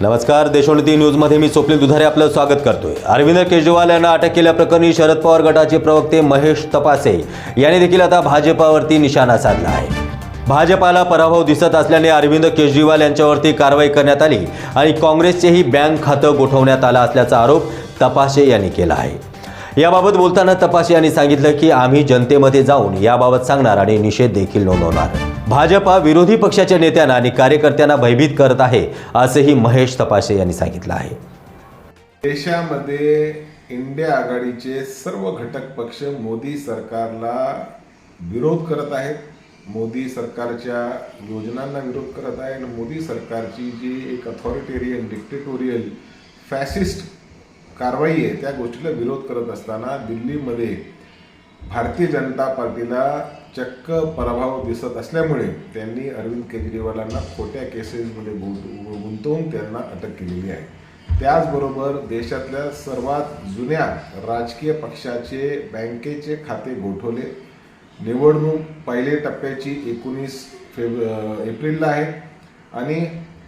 नमस्कार देशोन्नती न्यूजमध्ये मी स्वप्नील दुधारे आपलं स्वागत करतोय. अरविंद केजरीवाल यांना अटक केल्याप्रकरणी शरद पवार गटाचे प्रवक्ते महेश तपासे यांनी देखील आता भाजपावरती निशाणा साधला आहे. भाजपाला पराभव दिसत असल्याने अरविंद केजरीवाल यांच्यावरती कारवाई करण्यात आली आणि काँग्रेसचेही बँक खातं गोठवण्यात आलं असल्याचा आरोप तपासे यांनी केला आहे. याबाबत बोलताना तपासे यांनी सांगितलं की आम्ही जनतेमध्ये जाऊन याबाबत सांगणार आणि निषेध देखील नोंदवणार. भाजपा विरोधी पक्षाच्या नेत्यांना आणि कार्यकर्त्यांना भयभीत करत आहे असंही महेश तपासे यांनी सांगितलं आहे. देशामध्ये इंडिया आघाडीचे सर्व घटक पक्ष मोदी सरकारला विरोध करत आहेत. मोदी सरकारच्या योजनांना विरोध करत आहे आणि मोदी सरकारची जी एक अथॉरिटेरियन डिक्टेटोरियल फॅसिस्ट कारवाई आहे त्या गोष्टीला विरोध करत असताना दिल्लीमध्ये भारतीय जनता पार्टीला चक्क पराभव दिसत असल्यामुळे त्यांनी अरविंद केजरीवालांना खोट्या केसेसमध्ये गुंत- गुंतवून त्यांना अटक केलेली आहे. त्याचबरोबर देशातल्या सर्वात जुन्या राजकीय पक्षाचे बँकेचे खाते गोठवले. निवडणूक पहिल्या टप्प्याची एकोणीस फेब एप्रिलला आहे आणि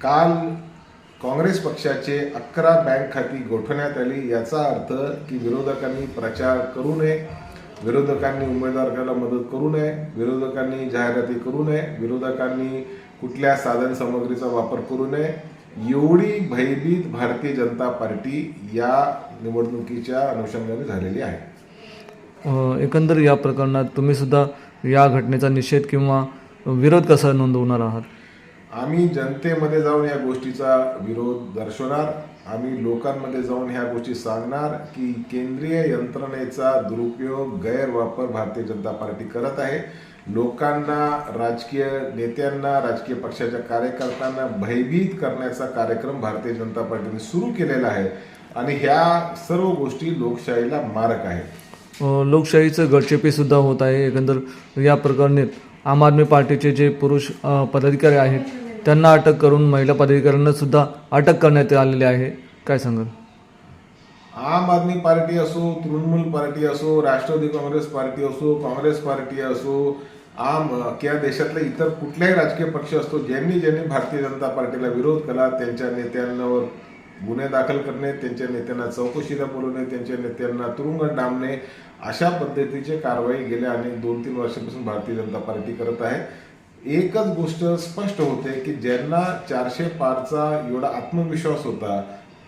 काल काँग्रेस पक्षाचे अकरा बँक खाती गोठवण्यात आली. याचा अर्थ की विरोधकांनी प्रचार करू नये विरोधकांनी उमेदवाराला मदत करू नये विरोधकांनी जाहिराती करू नये विरोधकांनी कुठल्या साधन सामग्रीचा वापर करू नये. एवढी भयभीत भारतीय जनता पार्टी या निवडणुकीच्या अनुषंगाने झालेली आहे. एकंदर या प्रकरणात तुम्ही सुद्धा या घटनेचा निषेध किंवा विरोध कसा नोंदवणार आहात? आम्ही जनतेमध्ये जाऊन या गोष्टीचा विरोध दर्शवणार. आम्ही लोकांमध्ये जाऊन ह्या गोष्टी सांगणार की केंद्रीय यंत्रणेचा दुरुपयोग गैरवापर भारतीय जनता पार्टी करत आहे. लोकांना राजकीय नेत्यांना राजकीय पक्षाच्या कार्यकर्त्यांना भयभीत करण्याचा कार्यक्रम भारतीय जनता पार्टीने सुरू केलेला आहे. आणि ह्या सर्व गोष्टी लोकशाहीला मारक आहेत. लोकशाहीचं गडचेपेसुद्धा होत आहे. एकंदर या प्रकरणी आम आदमी पार्टीचे जे पुरुष पदाधिकारी आहेत त्यांना अटक करून महिला पदाधिकाऱ्यांना सुद्धा अटक करण्यात आलेली आहे. काय सांगाल? आम आदमी पार्टी असो तृणमूल पार्टी असो राष्ट्रवादी काँग्रेस पार्टी असो काँग्रेस पार्टी असो आम किंवा देशातले इतर कुठल्याही राजकीय पक्ष असतो ज्यांनी ज्यांनी भारतीय जनता पार्टीला विरोध केला त्यांच्या नेत्यांवर गुन्हे दाखल करणे त्यांच्या नेत्यांना चौकशीला बोलवणे त्यांच्या नेत्यांना तुरुंगात डांबणे अशा पद्धतीचे कारवाई गेल्या अनेक दोन तीन वर्षापासून भारतीय जनता पार्टी करत आहे. एकच गोष्ट स्पष्ट होते की ज्यांना चारशे पारचा एवढा आत्मविश्वास होता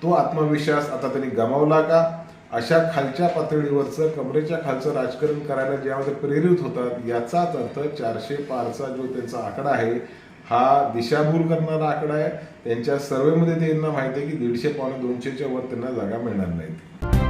तो आत्मविश्वास आता त्यांनी गमावला का? अशा खालच्या पातळीवरचं कमरेच्या खालचं राजकारण करायला ज्यामध्ये प्रेरित होतात याचाच अर्थ चारशे पारचा जो त्यांचा आकडा आहे हा दिशाभूल करणारा आकडा आहे. त्यांच्या सर्वेमध्ये त्यांना माहिती आहे की दीडशे पावणे दोनशेच्या वर त्यांना जागा मिळणार नाहीत.